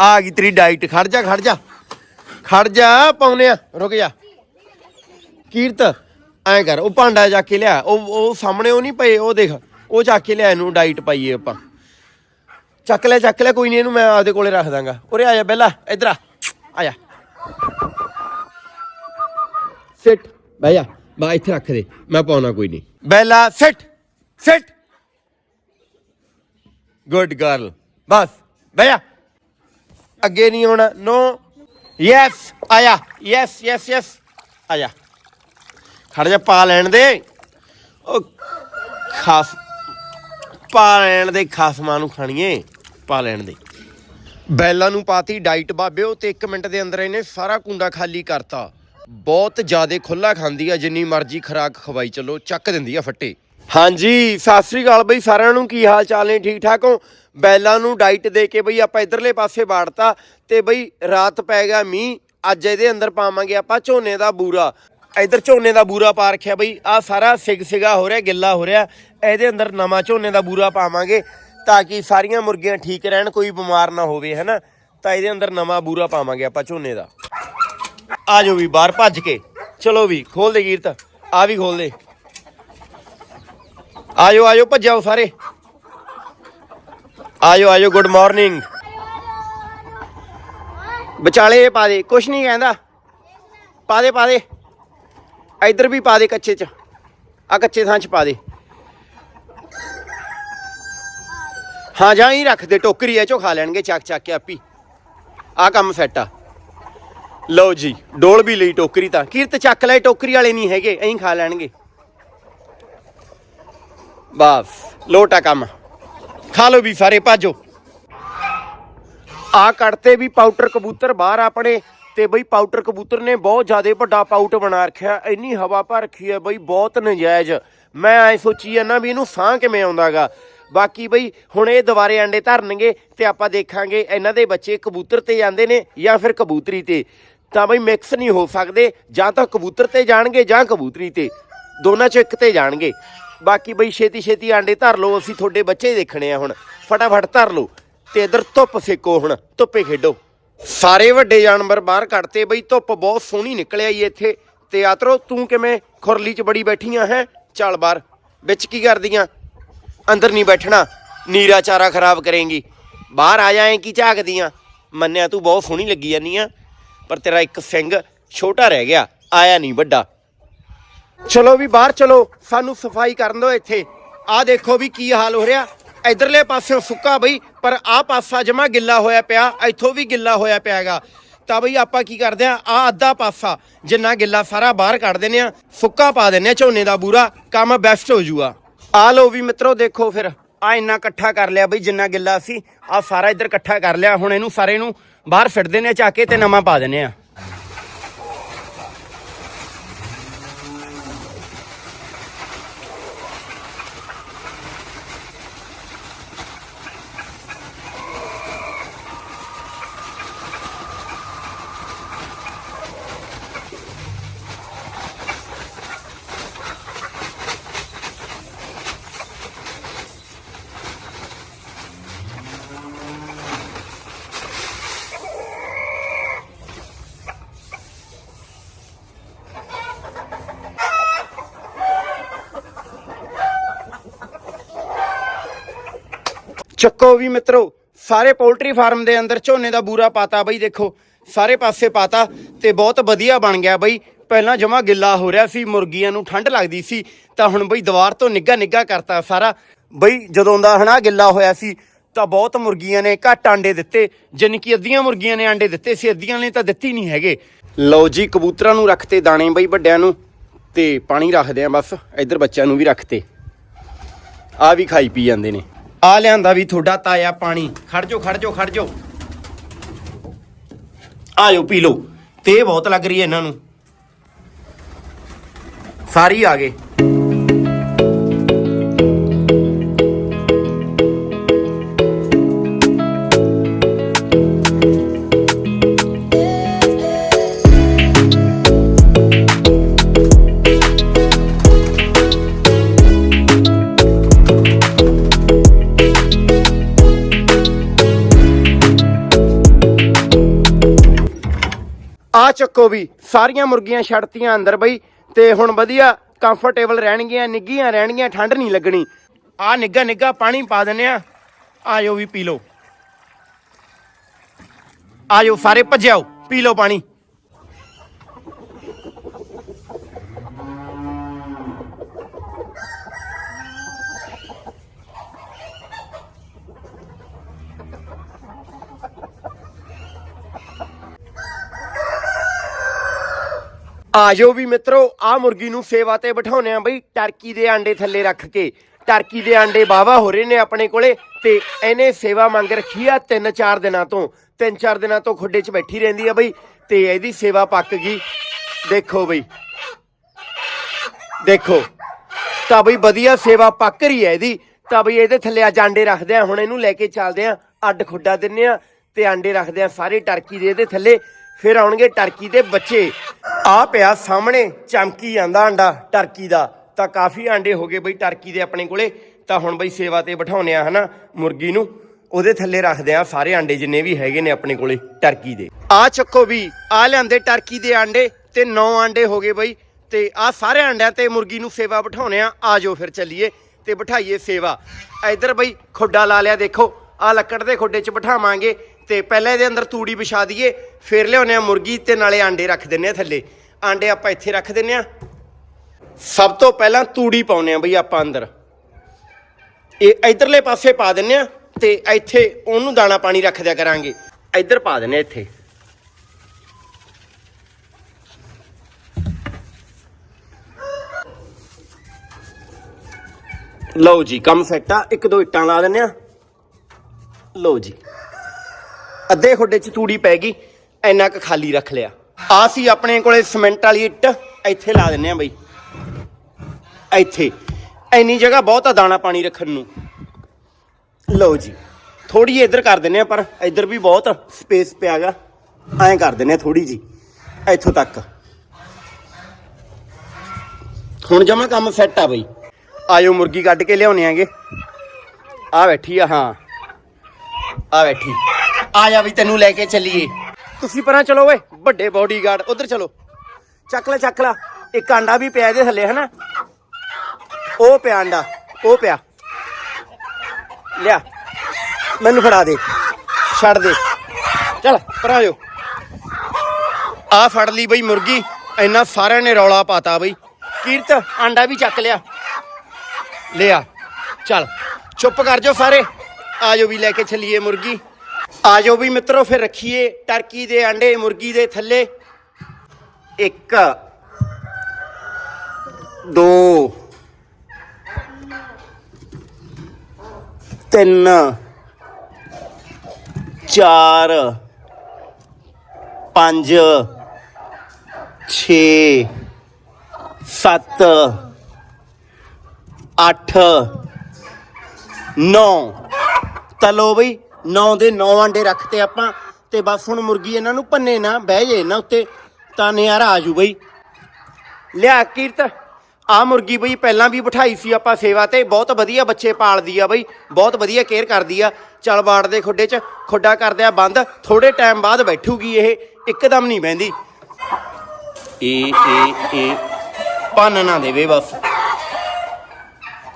ਆ ਗਈ ਤੇਰੀ ਡਾਈਟ, ਖੜ ਜਾ ਖੜ ਜਾ। ਖੜ ਜਾ, ਪਾਉਨੇ ਆ। ਰੁਕ ਜਾ। ਕੀਰਤ, ਐਂ ਕਰ, ਉਹ ਭਾਂਡਾ ਚੱਕ ਕੇ ਲਿਆ। ਉਹ ਉਹ ਸਾਹਮਣੇ ਉਹ ਨਹੀਂ ਪਏ, ਉਹ ਦੇਖ। ਉਹ ਚੱਕ ਕੇ ਲਿਆ ਇਹਨੂੰ ਡਾਈਟ ਪਾਈਏ ਆਪਾਂ। ਚੱਕ ਲੈ ਚੱਕ ਲੈ, ਕੋਈ ਨਹੀਂ, ਇਹਨੂੰ ਮੈਂ ਆਪਦੇ ਕੋਲੇ ਰੱਖ ਦਾਂਗਾ। ਉਰੇ ਆ ਜਾ ਬੈਲਾ ਇੱਧਰ ਆ। ਆ ਜਾ। ਸਿਟ। ਬਹਿ ਜਾ। ਬਾ, ਇੱਥੇ ਰੱਖ ਦੇ। ਮੈਂ ਪਾਉਣਾ ਕੋਈ ਨਹੀਂ। Bella sit. Sit. Good girl ਬਸ। ਬਹਿ ਜਾ। ਅੱਗੇ ਨਹੀਂ ਆਉਣਾ ਨੋ ਯੈਸ ਆਇਆ। ਯੈਸ ਯੈਸ ਯੈਸ ਆਇਆ। ਖੜ ਜਾ, ਪਾ ਲੈਣ ਦੇ। ਉਹ ਖਾਸ, ਪਾ ਲੈਣ ਦੇ ਖਾਸਮਾਂ ਨੂੰ ਖਾਣੀਏ, ਪਾ ਲੈਣ ਦੇ। ਬੈਲਾਂ ਨੂੰ ਪਾਤੀ ਡਾਈਟ ਬਾਬਿਓ ਤੇ 1 ਮਿੰਟ ਦੇ ਅੰਦਰ ਇਹਨੇ ਸਾਰਾ ਕੁੰਡਾ ਖਾਲੀ ਕਰਤਾ। ਬਹੁਤ ਜ਼ਿਆਦਾ ਖੁੱਲਾ ਖਾਂਦੀ ਆ, ਜਿੰਨੀ ਮਰਜ਼ੀ ਖਰਾਕ ਖਵਾਈ ਚੱਲੋ, ਚੱਕ ਦਿੰਦੀ ਆ ਫੱਟੇ। ਹਾਂਜੀ, ਸਤਿ ਸ੍ਰੀ ਅਕਾਲ ਬਈ, ਸਾਰਿਆਂ ਨੂੰ ਕੀ ਹਾਲ ਚਾਲ ਨੇ? ਠੀਕ ਠਾਕ ਹੋ? ਬੈਲਾਂ ਨੂੰ ਡਾਈਟ ਦੇ ਕੇ ਬਈ ਆਪਾਂ ਇਧਰਲੇ ਪਾਸੇ ਬਾੜਤਾ ਤੇ ਬਈ ਰਾਤ ਪੈ ਗਿਆ ਮੀਂਹ, ਅੱਜ ਇਹਦੇ ਅੰਦਰ ਪਾਵਾਂਗੇ ਆਪਾਂ ਝੋਨੇ ਦਾ ਬੂਰਾ। ਇਧਰ ਝੋਨੇ ਦਾ ਬੂਰਾ ਪਾ ਰੱਖਿਆ ਬਈ, ਆ ਸਾਰਾ ਸਿਗ ਸਿਗਾ ਹੋ ਰਿਹਾ, ਗਿੱਲਾ ਹੋ ਰਿਹਾ। ਇਹਦੇ ਅੰਦਰ ਨਵਾਂ ਝੋਨੇ ਦਾ ਬੂਰਾ ਪਾਵਾਂਗੇ ਤਾਂ ਕਿ ਸਾਰੀਆਂ ਮੁਰਗੀਆਂ ਠੀਕ ਰਹਿਣ, ਕੋਈ ਬਿਮਾਰ ਨਾ ਹੋਵੇ, ਹੈਨਾ? ਤਾਂ ਇਹਦੇ ਅੰਦਰ ਨਵਾਂ ਬੂਰਾ ਪਾਵਾਂਗੇ ਆਪਾਂ ਝੋਨੇ ਦਾ। ਆ ਜਾਓ ਵੀ, ਬਾਹਰ ਭੱਜ ਕੇ। ਚਲੋ ਵੀ ਖੋਲ ਦੇ ਕੀਰਤ ਆ ਵੀ ਖੋਲ ਦੇ। ਆਇਓ ਆਇਓ ਭੱਜਾਓ ਸਾਰੇ। ਆਇਓ ਆਇਓ ਗੁੱਡ ਮਾਰਨਿੰਗ ਵਿਚਾਲੇ ਪਾ ਦੇ, ਕੁਛ ਨਹੀਂ ਕਹਿੰਦਾ। ਪਾ ਦੇ ਪਾ ਦੇ। ਇੱਧਰ ਵੀ ਪਾ ਦੇ ਕੱਚੇ ਚ। ਆ ਕੱਚੇ ਥਾਂ ਚ ਪਾ ਦੇ। ਹਾਂ, ਜਾਂ ਹੀ ਰੱਖ ਦੇ, ਟੋਕਰੀ ਐ ਚੋ ਖਾ ਲੈਣਗੇ, ਚੱਕ ਚੱਕ ਕੇ ਆਪੀ। ਆ ਕੰਮ ਸੈੱਟ ਆ। ਲਓ ਜੀ, ਡੋਲ ਵੀ ਲਈ ਟੋਕਰੀ ਤਾਂ। ਕੀਰਤ ਚੱਕ ਲੈ, ਟੋਕਰੀ ਵਾਲੇ ਨਹੀਂ ਹੈਗੇ, ਐਂ ਖਾ ਲੈਣਗੇ। ਬਸ, ਲੋਟਾ ਕੰਮ। ਖਾ ਲੋ ਵੀ ਸਾਰੇ, ਭਾਜੋ। ਆ ਕੱਢਤੇ ਵੀ ਪਾਊਡਰ ਕਬੂਤਰ ਬਾਹਰ ਆਪਣੇ, ਤੇ ਬਈ ਪਾਊਟਰ ਕਬੂਤਰ ਨੇ ਬਹੁਤ ਜ਼ਿਆਦਾ ਵੱਡਾ ਪਾਊਟ ਬਣਾ ਰੱਖਿਆ। ਇੰਨੀ ਹਵਾ ਭਰ ਰੱਖੀ ਹੈ ਬਈ, ਬਹੁਤ ਨਜਾਇਜ਼। ਮੈਂ ਐ ਸੋਚੀ ਜਾਂਦਾ ਵੀ ਇਹਨੂੰ ਸਾਹ ਕਿਵੇਂ ਆਉਂਦਾਗਾ। ਬਾਕੀ ਬਈ, ਹੁਣ ਇਹ ਦੁਬਾਰੇ ਅੰਡੇ ਧਰਨਗੇ ਤੇ ਆਪਾਂ ਦੇਖਾਂਗੇ ਇਹਨਾਂ ਦੇ ਬੱਚੇ ਕਬੂਤਰ ਤੇ ਜਾਂਦੇ ਨੇ ਜਾਂ ਫਿਰ ਕਬੂਤਰੀ ਤੇ। ਤਾਂ ਬਈ ਮਿਕਸ ਨਹੀਂ ਹੋ ਸਕਦੇ, ਜਾਂ ਤਾਂ ਕਬੂਤਰ ਤੇ ਜਾਣਗੇ ਜਾਂ ਕਬੂਤਰੀ ਤੇ। ਦੋਨਾਂ ਚੋਂ ਇੱਕ ਤੇ ਜਾਣਗੇ। ਬਾਕੀ ਬਈ ਛੇਤੀ ਛੇਤੀ ਆਂਡੇ ਧਰ ਲਓ, ਅਸੀਂ ਤੁਹਾਡੇ ਬੱਚੇ ਦੇਖਣੇ ਆ ਹੁਣ। ਫਟਾਫਟ ਧਰ ਲਓ ਤੇ ਇਧਰ ਧੁੱਪ ਸੇਕੋ ਹੁਣ, ਧੁੱਪੇ ਖੇਡੋ। ਸਾਰੇ ਵੱਡੇ ਜਾਨਵਰ ਬਾਹਰ ਕੱਢਤੇ, ਬਈ ਧੁੱਪ ਬਹੁਤ ਸੋਹਣੀ ਨਿਕਲਿਆ ਆਈ ਇੱਥੇ। ਤੇ ਆਤਰੋ, ਤੂੰ ਕਿਵੇਂ ਖੁਰਲੀ 'ਚ ਬੜੀ ਬੈਠੀਆਂ ਹੈ? ਚੱਲ ਬਾਹਰ, ਵਿੱਚ ਕੀ ਕਰਦੀਆਂ? ਅੰਦਰ ਨਹੀਂ ਬੈਠਣਾ, ਨੀਰਾ ਚਾਰਾ ਖਰਾਬ ਕਰੇਂਗੀ। ਬਾਹਰ ਆ ਜਾਏ ਕੀ ਝਾਕਦੀਆਂ? ਮੰਨਿਆ ਤੂੰ ਬਹੁਤ ਸੋਹਣੀ ਲੱਗੀ ਜਾਨੀ ਆ। ਪਰ ਤੇਰਾ ਇੱਕ ਸਿੰਘ ਛੋਟਾ ਰਹਿ ਗਿਆ, ਆਇਆ ਨਹੀਂ ਵੱਡਾ। ਚਲੋ ਵੀ ਬਾਹਰ ਚਲੋ, ਸਾਨੂੰ ਸਫ਼ਾਈ ਕਰਨ ਦਿਓ ਇੱਥੇ। ਆਹ ਦੇਖੋ ਵੀ ਕੀ ਹਾਲ ਹੋ ਰਿਹਾ। ਇਧਰਲੇ ਪਾਸਿਓਂ ਸੁੱਕਾ ਬਈ, ਪਰ ਆਹ ਪਾਸਾ ਜਮਾ ਗਿੱਲਾ ਹੋਇਆ ਪਿਆ, ਇੱਥੋਂ ਵੀ ਗਿੱਲਾ ਹੋਇਆ ਪਿਆ ਪਿਆਗਾ ਤਾਂ ਬਈ ਆਪਾਂ ਕੀ ਕਰਦੇ ਆ ਆ ਅੱਧਾ ਪਾਸਾ ਜਿੰਨਾ ਗਿੱਲਾ ਸਾਰਾ ਬਾਹਰ ਕੱਢ ਦਿੰਨੇ ਆ ਸੁੱਕਾ ਪਾ ਦਿੰਨੇ ਆ ਝੋਨੇ ਦਾ ਬੂਰਾ, ਕੰਮ ਬੈਸਟ ਹੋ ਜੂਗਾ। ਆ ਲਓ ਵੀ ਮਿੱਤਰੋ, ਦੇਖੋ ਫਿਰ ਆ ਇੰਨਾ ਇਕੱਠਾ ਕਰ ਲਿਆ ਬਈ ਜਿੰਨਾ ਗਿੱਲਾ ਸੀ ਆ ਸਾਰਾ ਇੱਧਰ ਇਕੱਠਾ ਕਰ ਲਿਆ, ਹੁਣ ਇਹਨੂੰ ਸਾਰੇ ਨੂੰ ਬਾਹਰ ਫਿੱਟ ਦਿੰਨੇ ਆ ਚਾ ਕੇ ਤੇ ਨਵਾਂ ਪਾ ਦਿੰਨੇ ਆ ਚੱਕੋ ਵੀ ਮਿੱਤਰੋ, ਸਾਰੇ ਪੋਲਟਰੀ ਫਾਰਮ ਦੇ ਅੰਦਰ ਝੋਨੇ ਦਾ ਬੂਰਾ ਪਾਤਾ ਬਈ ਦੇਖੋ, ਸਾਰੇ ਪਾਸੇ ਪਾਤਾ ਤੇ ਬਹੁਤ ਵਧੀਆ ਬਣ ਗਿਆ ਬਈ। ਪਹਿਲਾਂ ਜਮਾ ਗਿੱਲਾ ਹੋ ਰਿਹਾ ਸੀ, ਮੁਰਗੀਆਂ ਨੂੰ ਠੰਡ ਲੱਗਦੀ ਸੀ, ਤਾਂ ਹੁਣ ਬਈ ਦੀਵਾਰ ਤੋਂ ਨਿੱਗਾ ਨਿੱਗਾ ਕਰਤਾ ਸਾਰਾ। ਬਈ ਜਦੋਂ ਦਾ ਹਨਾ ਗਿੱਲਾ ਹੋਇਆ ਸੀ, ਤਾਂ ਬਹੁਤ ਮੁਰਗੀਆਂ ਨੇ ਘੱਟ ਆਂਡੇ ਦਿੱਤੇ ਜਿੰਨ ਕਿ ਅੱਧੀਆਂ ਮੁਰਗੀਆਂ ਨੇ ਆਂਡੇ ਦਿੱਤੇ ਸੀ, ਅੱਧੀਆਂ ਨੇ ਤਾਂ ਦਿੱਤੀ ਨਹੀਂ ਹੈਗੇ। ਲਓ ਜੀ, ਕਬੂਤਰਾਂ ਨੂੰ ਰੱਖਤੇ ਦਾਣੇ ਬਈ ਵੱਡਿਆਂ ਨੂੰ, ਤੇ ਪਾਣੀ ਰੱਖਦੇ ਆ ਬਸ, ਇੱਧਰ ਬੱਚਿਆਂ ਨੂੰ ਵੀ ਰੱਖਤੇ। ਆ ਵੀ ਖਾਈ ਪੀ ਜਾਂਦੇ ਨੇ। ਆ ਲਿਆਂਦਾ ਵੀ ਤੁਹਾਡਾ ਤਾਇਆ ਪਾਣੀ। ਖੜ ਜਾਓ ਖੜ ਜਾਓ ਖੜ ਜਾਓ ਆਇਓ, ਪੀ ਲਓ। ਤੇ ਬਹੁਤ ਲੱਗ ਰਹੀ ਹੈ ਇਹਨਾਂ ਨੂੰ। ਸਾਰੀ ਆ ਗਏ। ਚੱਕੋ ਵੀ। ਸਾਰੀਆਂ ਮੁਰਗੀਆਂ ਛੱਡਤੀਆਂ ਅੰਦਰ ਬਈ। ਤੇ ਹੁਣ ਵਧੀਆ ਕੰਫਰਟੇਬਲ ਰਹਿਣਗੀਆਂ ਨਿੱਗੀਆਂ ਰਹਿਣਗੀਆਂ, ਠੰਡ ਨਹੀਂ ਲੱਗਣੀ। ਆ ਨਿੱਗਾ ਨਿੱਗਾ ਪਾਣੀ ਪਾ ਦਿੰਨੇ ਆ। ਆਜੋ ਵੀ ਪੀ ਲਓ। ਆਜੋ, ਸਾਰੇ ਭੱਜਿਓ ਪੀ ਲਓ ਪਾਣੀ। ਆਜੋ ਵੀ ਮਿੱਤਰੋ ਆ ਮੁਰਗੀ ਨੂੰ ਸੇਵਾ ਤੇ ਬਿਠਾਉਨੇ ਆ ਬਈ। ਟਰਕੀ ਦੇ ਆਂਡੇ ਥੱਲੇ ਰੱਖ ਕੇ। ਟਰਕੀ ਦੇ ਆਂਡੇ ਬਾਵਾ ਹੋ ਰਹੇ ਨੇ ਆਪਣੇ ਕੋਲੇ ਤੇ ਇਹਨੇ ਸੇਵਾ ਮੰਗ ਰੱਖੀ ਆ 3-4 ਦਿਨਾਂ ਤੋਂ। 3-4 ਦਿਨਾਂ ਤੋਂ ਖੁੱਡੇ 'ਚ ਬੈਠੀ ਰਹਿੰਦੀ ਆ ਬਈ ਤੇ ਇਹਦੀ ਸੇਵਾ ਪੱਕ ਗਈ। ਦੇਖੋ ਬਈ। ਦੇਖੋ। ਤਾਂ ਬਈ ਵਧੀਆ ਸੇਵਾ ਪੱਕ ਰਹੀ ਹੈ ਇਹਦੀ। ਤਾਂ ਬਈ ਇਹਦੇ ਥੱਲੇ ਅੱਜ ਆਂਡੇ ਰੱਖਦੇ ਆ। ਹੁਣ ਇਹਨੂੰ ਲੈ ਕੇ ਚੱਲਦੇ ਆ। ਅੱਡ ਖੁੱਡਾ ਦਿੰਨੇ ਆ ਤੇ ਆਂਡੇ ਰੱਖਦੇ ਆ ਸਾਰੇ ਟਰਕੀ ਦੇ ਇਹਦੇ ਥੱਲੇ। ਫਿਰ ਆਉਣਗੇ ਟਰਕੀ ਦੇ ਬੱਚੇ। ਆ ਪਿਆ ਸਾਹਮਣੇ, ਚਮਕੀ ਜਾਂਦਾ ਆਂਡਾ ਟਰਕੀ ਦਾ। ਤਾਂ ਕਾਫੀ ਆਂਡੇ ਹੋ ਗਏ ਬਈ ਟਰਕੀ ਦੇ ਆਪਣੇ ਕੋਲੇ। ਤਾਂ ਹੁਣ ਬਈ ਸੇਵਾ ਤੇ ਬਿਠਾਉਨੇ ਆ ਹਨਾ ਮੁਰਗੀ ਨੂੰ। ਉਹਦੇ ਥੱਲੇ ਰੱਖਦੇ ਆ ਸਾਰੇ ਆਂਡੇ ਜਿੰਨੇ ਵੀ ਹੈਗੇ ਨੇ ਆਪਣੇ ਕੋਲੇ ਟਰਕੀ ਦੇ। ਆ ਚੱਕੋ ਵੀ, ਆ ਲਿਆਂਦੇ ਟਰਕੀ ਦੇ ਆਂਡੇ ਤੇ 9 ਆਂਡੇ ਹੋ ਗਏ ਬਈ। ਤੇ ਆ ਸਾਰੇ ਆਂਡਿਆਂ ਤੇ ਮੁਰਗੀ ਨੂੰ ਸੇਵਾ ਬਿਠਾਉਨੇ ਆ। ਆ ਜਾਓ ਫਿਰ ਚੱਲੀਏ ਤੇ ਬਿਠਾਈਏ ਸੇਵਾ। ਇੱਧਰ ਬਈ ਖੁੱਡਾ ਲਾ ਲਿਆ ਦੇਖੋ। ਆ ਲੱਕੜ ਦੇ ਖੁੱਡੇ 'ਚ ਬਿਠਾਵਾਂਗੇ। ਤੇ ਪਹਿਲਾਂ ਇਹਦੇ ਅੰਦਰ ਤੂੜੀ ਵਿਛਾ ਦਈਏ, ਫਿਰ ਲਿਆਉਨੇ ਆ ਮੁਰਗੀ ਤੇ ਨਾਲੇ ਆਂਡੇ ਰੱਖ ਦਿੰਨੇ ਆ ਥੱਲੇ। ਆਂਡੇ ਆਪਾਂ ਇੱਥੇ ਰੱਖ ਦਿੰਨੇ ਆ ਸਭ ਤੋਂ ਪਹਿਲਾਂ ਤੂੜੀ ਪਾਉਨੇ ਆ ਬਈ ਆਪਾਂ ਅੰਦਰ। ਇਹ ਇਧਰਲੇ ਪਾਸੇ ਪਾ ਦਿੰਨੇ ਆ ਤੇ ਇੱਥੇ ਉਹਨੂੰ ਦਾਣਾ ਪਾਣੀ ਰੱਖ ਦਿਆ ਕਰਾਂਗੇ। ਇੱਧਰ ਪਾ ਦਿੰਨੇ ਆ ਇੱਥੇ। ਲਓ ਜੀ, ਕੰਮ ਸੈੱਟ ਆ। ਇੱਕ ਦੋ ਇੱਟਾਂ ਲਾ ਦਿੰਨੇ ਆ ਲਓ ਜੀ। ਅੱਧੇ ਖੁੱਡੇ 'ਚ ਤੂੜੀ ਪੈ ਗਈ, ਇੰਨਾ ਕੁ ਖਾਲੀ ਰੱਖ ਲਿਆ। ਆ ਸੀ ਆਪਣੇ ਕੋਲੇ ਸਿਮੈਂਟ ਵਾਲੀ ਇੱਟ, ਇੱਥੇ ਲਾ ਦਿੰਨੇ ਆ ਬਈ। ਇੱਥੇ। ਇੰਨੀ ਜਗ੍ਹਾ ਬਹੁਤ ਆ ਦਾਣਾ ਪਾਣੀ ਰੱਖਣ ਨੂੰ। ਲਓ ਜੀ ਥੋੜੀ ਇੱਧਰ ਕਰ ਦਿੰਨੇ ਆ, ਪਰ ਇੱਧਰ ਵੀ ਬਹੁਤ ਸਪੇਸ ਪਿਆਗਾ ਐਂ ਕਰ ਦਿੰਨੇ ਆ ਥੋੜੀ ਜੀ ਇੱਥੋਂ ਤੱਕ। ਹੁਣ ਜਮਾ ਕੰਮ ਸੈੱਟ ਆ ਬਈ। ਆਇਓ ਮੁਰਗੀ ਕੱਢ ਕੇ ਲਿਆਉਣੇ ਆਂਗੇ। ਆ ਬੈਠੀ ਆ, ਹਾਂ। ਆ ਬੈਠੀ। ਆ ਜਾ ਵੀ ਤੈਨੂੰ ਲੈ ਕੇ ਚੱਲੀਏ। ਤੁਸੀਂ ਪਰਾਂ ਚਲੋ ਓਏ, ਵੱਡੇ ਬਾਡੀਗਾਰਡ ਉਧਰ ਚਲੋ। ਚੱਕ ਲੈ ਚੱਕ ਲੈ। ਇੱਕ ਆਂਡਾ ਵੀ ਪਿਆ ਇਹਦੇ ਥੱਲੇ, ਹਨਾ? ਉਹ ਪਿਆ ਆਂਡਾ, ਉਹ ਪਿਆ। ਲਿਆ। ਮੈਨੂੰ ਫੜਾ ਦੇ। ਛੱਡ ਦੇ। ਚਲ, ਪਰਾਂ ਜੋ ਆ ਫੜ ਲਈ ਬਈ ਮੁਰਗੀ। ਇੰਨਾ ਸਾਰਿਆਂ ਨੇ ਰੌਲਾ ਪਾਤਾ ਬਈ। ਕੀਰਤ, ਆਂਡਾ ਵੀ ਚੱਕ ਲਿਆ। ਲਿਆ। ਚਲ, ਚੁੱਪ ਕਰ ਜਾਓ ਸਾਰੇ। ਆਜੋ ਵੀ ਲੈ ਕੇ ਚੱਲੀਏ ਮੁਰਗੀ। ਆਜੋ ਵੀ ਮਿੱਤਰੋ ਫਿਰ ਰੱਖੀਏ ਟਰਕੀ ਦੇ ਅੰਡੇ ਮੁਰਗੀ ਦੇ ਥੱਲੇ ਇੱਕ ਦੋ ਤਿੰਨ ਚਾਰ ਪੰਜ ਛੇ ਸੱਤ ਅੱਠ ਨੌ ਤਾਂ ਲੋ ਬਈ 9 ਦੇ 9 ਆਂਡੇ ਰੱਖਤੇ ਆਪਾਂ, ਤੇ ਬਸ ਹੁਣ ਮੁਰਗੀ ਇਹਨਾਂ ਨੂੰ ਪੰਨੇ ਨਾ, ਬਹਿ ਜੇ ਇਹਨਾਂ ਉੱਤੇ, ਤਾਂ ਨਿਆਰਾ ਆਜੂ ਬਈ। ਲਿਆ ਕੀਰਤ ਆ ਮੁਰਗੀ ਬਈ ਪਹਿਲਾਂ ਵੀ ਬਿਠਾਈ ਸੀ ਆਪਾਂ ਸੇਵਾ ਤੇ, ਬਹੁਤ ਵਧੀਆ ਬੱਚੇ ਪਾਲਦੀ ਆ ਬਈ, ਬਹੁਤ ਵਧੀਆ ਕੇਅਰ ਕਰਦੀ ਆ। ਚਲ ਬਾੜ ਦੇ ਖੁੱਡੇ 'ਚ, ਖੁੱਡਾ ਕਰਦੇ ਆ ਬੰਦ ਥੋੜੇ ਟਾਈਮ ਬਾਅਦ ਬੈਠੂਗੀ ਇਹ, ਇੱਕਦਮ ਨਹੀਂ ਬਹਿੰਦੀ। ਇਹ ਇਹ ਇਹ ਪੰਨ ਨਾ ਦੇਵੇ ਬਸ।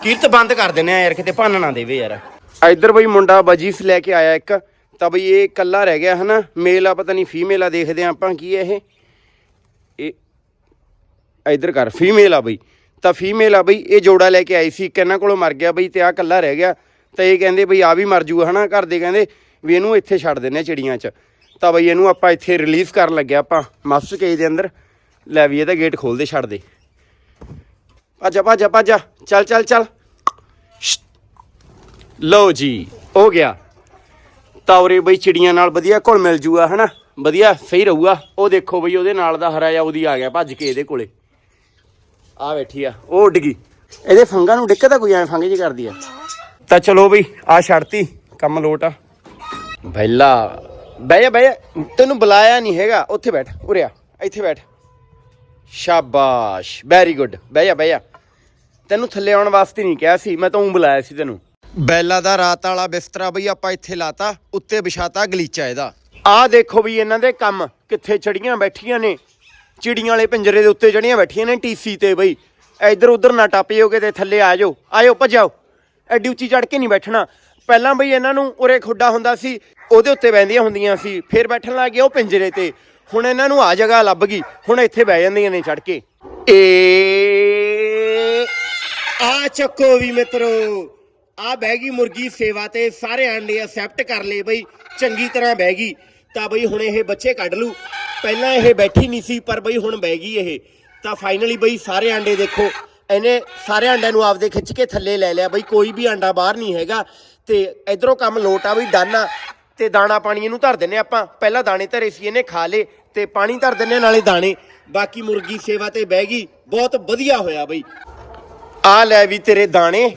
ਕੀਰਤ ਬੰਦ ਕਰ ਦਿੰਨੇ ਆ ਯਾਰ, ਕਿਤੇ ਭੰਨ ਨਾ ਦੇਵੇ ਯਾਰ। ਇੱਧਰ ਬਈ ਮੁੰਡਾ ਬਜੀਸ ਲੈ ਕੇ ਆਇਆ ਇੱਕ। ਤਾਂ ਬਈ ਇਹ ਇਕੱਲਾ ਰਹਿ ਗਿਆ ਹਨਾ। ਮੇਲ ਆ, ਪਤਾ ਨਹੀਂ ਫੀਮੇਲ ਆ, ਦੇਖਦੇ ਆ ਆਪਾਂ ਕੀ ਹੈ ਇਹ। ਇਹ ਇੱਧਰ ਕਰ ਫੀਮੇਲ ਆ ਬਈ। ਤਾਂ ਫੀਮੇਲ ਆ ਬਈ, ਇਹ ਜੋੜਾ ਲੈ ਕੇ ਆਈ ਸੀ। ਇੱਕ ਇਹਨਾਂ ਕੋਲੋਂ ਮਰ ਗਿਆ ਬਈ ਤੇ ਆ ਇਕੱਲਾ ਰਹਿ ਗਿਆ। ਤਾਂ ਇਹ ਕਹਿੰਦੇ ਬਈ ਆ ਵੀ ਮਰ ਜੂਗਾ ਹਨਾ। ਘਰ ਦੇ ਕਹਿੰਦੇ ਵੀ ਇਹਨੂੰ ਇੱਥੇ ਛੱਡ ਦਿੰਨੇ ਆ ਚਿੜੀਆਂ 'ਚ। ਤਾਂ ਬਈ ਇਹਨੂੰ ਆਪਾਂ ਇੱਥੇ ਰਿਲੀਜ਼ ਕਰਨ ਲੱਗਿਆ ਆਪਾਂ। ਮਾਸਟਰ ਕੇਜ ਦੇ ਅੰਦਰ। ਲੈ ਵੀ ਇਹਦਾ ਗੇਟ ਖੋਲ ਦੇ, ਛੱਡ ਦੇ। ਭੱਜਾ ਭੱਜਾ ਭੱਜਾ ਚੱਲ ਚੱਲ ਚੱਲ। ਲਓ ਜੀ, ਹੋ ਗਿਆ। ਤਾਂ ਉਰੇ ਬਈ ਚਿੜੀਆਂ ਨਾਲ ਵਧੀਆ ਘੁਲ ਮਿਲ ਜੂਗਾ, ਹਨਾ? ਵਧੀਆ, ਸਹੀ ਰਹੂਗਾ। ਉਹ ਦੇਖੋ ਬਈ, ਉਹਦੇ ਨਾਲ ਦਾ ਹਰਾ ਜਾ ਉਹਦੀ ਆ ਗਿਆ, ਭੱਜ ਕੇ ਇਹਦੇ ਕੋਲੇ। ਆ ਬੈਠੀ ਆ, ਉਹ ਉੱਡ ਗਈ। ਇਹਦੇ ਫੰਗਾਂ ਨੂੰ ਡਿੱਕਦਾ ਕੋਈ ਐ ਫੰਗ ਜੀ ਕਰਦੀ ਆ। ਤਾਂ ਚਲੋ ਬਈ, ਆ ਛੱਡਤੀ, ਕੰਮ ਲੋਟ ਆ। ਭੈਲਾ ਬਹਿ ਜਾ ਬਹਿ ਜਾ। ਤੈਨੂੰ ਬੁਲਾਇਆ ਨਹੀਂ ਹੈਗਾ। ਉੱਥੇ ਬੈਠ ਉਰਿਆ ਇੱਥੇ ਬੈਠ। ਸ਼ਾਬਾਸ਼ ਵੈਰੀ ਗੁੱਡ ਬਹਿ ਜਾ ਬਹਿ ਜਾ। ਤੈਨੂੰ ਥੱਲੇ ਆਉਣ ਵਾਸਤੇ ਨਹੀਂ ਕਿਹਾ ਸੀ, ਮੈਂ ਤਾਂ ਉਹ ਬੁਲਾਇਆ ਸੀ ਤੈਨੂੰ। ਬੈਲਾ ਦਾ ਰਾਤ ਵਾਲਾ ਬਿਸਤਰਾ ਬਈ ਆਪਾਂ ਇੱਥੇ ਲਾਤਾ ਉੱਤੇ ਵਿਛਾਤਾ ਗਲੀਚਾ ਇਹਦਾ। ਆਹ ਦੇਖੋ ਵੀ ਇਹਨਾਂ ਦੇ ਕੰਮ ਕਿੱਥੇ ਚੜੀਆਂ ਬੈਠੀਆਂ ਨੇ। ਚਿੜੀਆਂ ਵਾਲੇ ਪਿੰਜਰੇ ਦੇ ਉੱਤੇ ਜੜੀਆਂ ਬੈਠੀਆਂ ਨੇ ਟੀਸੀ ਤੇ ਬਈ। ਇੱਧਰ ਉੱਧਰ ਨਾ ਟੱਪ ਜਾਓਗੇ ਤੇ ਥੱਲੇ ਆ ਜਾਓ। ਆਇਓ ਭਜਾਓ। ਐਡੀ ਉੱਚੀ ਚੜ ਕੇ ਨਹੀਂ ਬੈਠਣਾ। ਪਹਿਲਾਂ ਬਈ ਇਹਨਾਂ ਨੂੰ ਉਰੇ ਖੁੱਡਾ ਹੁੰਦਾ ਸੀ ਉਹਦੇ ਉੱਤੇ ਬੈੰਦੀਆਂ ਹੁੰਦੀਆਂ ਸੀ। ਫਿਰ ਬੈਠਣ ਲੱਗ ਗਏ ਉਹ ਪਿੰਜਰੇ ਤੇ। ਹੁਣ ਇਹਨਾਂ ਨੂੰ ਆ ਜਗ੍ਹਾ ਲੱਭ ਗਈ। ਹੁਣ ਇੱਥੇ ਬਹਿ ਜਾਂਦੀਆਂ ਨੇ ਚੜ ਕੇ। ਏ ਆ ਚੱਕੋ ਵੀ ਮਿੱਤਰੋ। ਆ ਬਹਿ ਗਈ ਮੁਰਗੀ ਸੇਵਾ ਤੇ ਸਾਰੇ ਆਂਡੇ ਅਸੈਪਟ ਕਰ ਲਏ ਬਈ, ਚੰਗੀ ਤਰ੍ਹਾਂ ਬਹਿ ਗਈ। ਤਾਂ ਬਈ ਹੁਣ ਇਹ ਬੱਚੇ ਕੱਢ ਲੂ ਪਹਿਲਾਂ ਇਹ ਬੈਠੀ ਨਹੀਂ ਸੀ, ਪਰ ਬਈ ਹੁਣ ਬਹਿ ਗਈ ਇਹ। ਤਾਂ ਫਾਈਨਲੀ ਬਈ ਸਾਰੇ ਆਂਡੇ ਦੇਖੋ, ਇਹਨੇ ਸਾਰੇ ਆਂਡਿਆਂ ਨੂੰ ਆਪਦੇ ਖਿੱਚ ਕੇ ਥੱਲੇ ਲੈ ਲਿਆ। ਬਈ ਕੋਈ ਵੀ ਆਂਡਾ ਬਾਹਰ ਨਹੀਂ ਹੈਗਾ। ਤੇ ਇਧਰੋਂ ਕੰਮ ਲੋਟ ਆ ਬਈ ਡਨ ਆ ਤੇ ਦਾਣਾ ਪਾਣੀ ਇਹਨੂੰ ਧਰ ਦਿੰਨੇ ਆਪਾਂ। ਪਹਿਲਾਂ ਦਾਣੇ ਧਰੇ ਸੀ, ਇਹਨੇ ਖਾ ਲੇ ਤੇ ਪਾਣੀ ਧਰ ਦਿੰਨੇ ਨਾਲੇ ਦਾਣੇ। ਬਾਕੀ ਮੁਰਗੀ ਸੇਵਾ ਤੇ ਬਹਿ ਗਈ। ਬਹੁਤ ਵਧੀਆ ਹੋਇਆ ਬਈ। ਆ ਲੈ ਵੀ ਤੇਰੇ ਦਾਣੇ।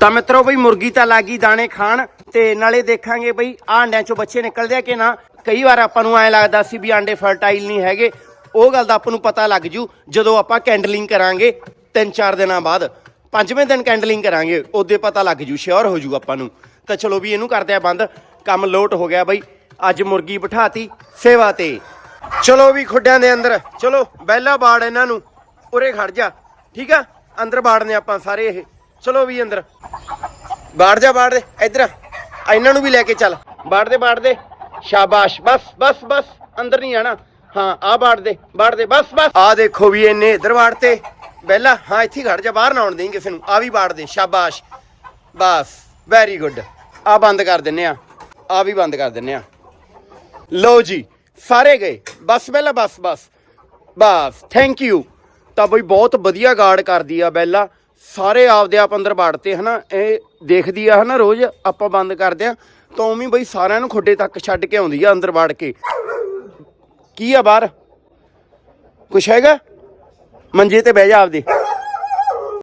ਤਾਂ ਮਿੱਤਰੋ ਬਈ ਮੁਰਗੀ ਤਾਂ ਲੱਗੀ ਦਾਣੇ ਖਾਣ ਤੇ ਨਾਲੇ ਦੇਖਾਂਗੇ ਬਈ ਆਹ ਆਂਡਿਆਂ ਚੋਂ ਬੱਚੇ ਨਿਕਲਦੇ ਆ ਕਿ ਨਾ। ਕਈ ਵਾਰ ਆਪਾਂ ਨੂੰ ਐਂ ਲੱਗਦਾ ਸੀ ਵੀ ਆਂਡੇ ਫਰਟਾਈਲ ਨਹੀਂ ਹੈਗੇ। ਉਹ ਗੱਲ ਦਾ ਆਪਾਂ ਨੂੰ ਪਤਾ ਲੱਗ ਜੂ ਜਦੋਂ ਆਪਾਂ ਕੈਂਡਲਿੰਗ ਕਰਾਂਗੇ ਤਿੰਨ ਚਾਰ ਦਿਨਾਂ ਬਾਅਦ। ਪੰਜਵੇਂ ਦਿਨ ਕੈਂਡਲਿੰਗ ਕਰਾਂਗੇ, ਉਹਦੇ ਪਤਾ ਲੱਗ ਜੂ ਸ਼ੋਰ ਹੋ ਜੂ ਆਪਾਂ ਨੂੰ। ਤਾਂ ਚਲੋ ਵੀ ਇਹਨੂੰ ਕਰਦੇ ਆ ਬੰਦ। ਕੰਮ ਲੋਟ ਹੋ ਗਿਆ ਬਈ। ਅੱਜ ਮੁਰਗੀ ਬਿਠਾਤੀ ਸੇਵਾ ਤੇ। ਚਲੋ ਵੀ ਖੁੱਡਿਆਂ ਦੇ ਅੰਦਰ। ਚਲੋ ਬੈਲਾ ਬਾੜ ਇਹਨਾਂ ਨੂੰ। ਉਰੇ ਖੜ ਜਾ। ਠੀਕ ਆ? ਅੰਦਰ ਬਾੜਨੇ ਆਪਾਂ ਸਾਰੇ ਇਹ। ਚਲੋ ਵੀ ਅੰਦਰ। ਬਾੜ ਜਾ, ਬਾੜ ਦੇ, ਇੱਧਰ ਆ। ਇਹਨਾਂ ਨੂੰ ਵੀ ਲੈ ਕੇ ਚੱਲ। ਬਾੜ ਦੇ ਬਾੜ ਦੇ। ਸ਼ਾਬਾਸ਼। ਬਸ ਬਸ ਬਸ। ਅੰਦਰ ਨਹੀਂ ਆਣਾ। ਹਾਂ, ਆ ਬਾੜ ਦੇ ਬਾੜ ਦੇ। ਬਸ ਬਸ। ਆ ਦੇਖੋ ਵੀ ਇਹਨੇ ਇੱਧਰ ਬਾੜ ਤੇ। ਬੈਲਾ, ਹਾਂ, ਇੱਥੇ ਹੀ ਜਾ, ਬਾਹਰ ਨਾ ਆਉਣ ਦੇਈਂ ਕਿਸੇ ਨੂੰ। ਆ ਵੀ ਬਾੜ ਦੇ, ਸ਼ਾਬਾਸ਼। ਬਸ ਵੈਰੀ ਗੁੱਡ ਆ ਬੰਦ ਕਰ ਦਿੰਨੇ ਆ। ਆ ਵੀ ਬੰਦ ਕਰ ਦਿੰਨੇ ਆ। ਲਓ ਜੀ, ਸਾਰੇ ਗਏ। ਬਸ, ਬੈਲਾ, ਬਸ ਬਸ। ਬਸ ਥੈਂਕ ਯੂ ਤਾਂ ਬਈ ਬਹੁਤ ਵਧੀਆ ਗਾਰਡ ਕਰਦੀ ਆ ਬੈਲਾ। ਸਾਰੇ ਆਪਦੇ ਆਪ ਅੰਦਰ ਵੜਤੇ ਹਨਾ, ਇਹ ਦੇਖਦੀ ਆ ਹਨਾ ਰੋਜ਼, ਆਪਾਂ ਬੰਦ ਕਰਦੇ ਆ, ਤਾਂ ਉਵੇਂ ਬਈ ਸਾਰਿਆਂ ਨੂੰ ਖੁੱਡੇ ਤੱਕ ਛੱਡ ਕੇ ਆਉਂਦੀ ਆ ਅੰਦਰ ਵੜ ਕੇ। ਕੀ ਆ ਬਾਹਰ? ਕੁਛ ਹੈਗਾ? ਮੰਜੇ ਤੇ ਬਹਿ ਜਾ ਆਪਦੇ।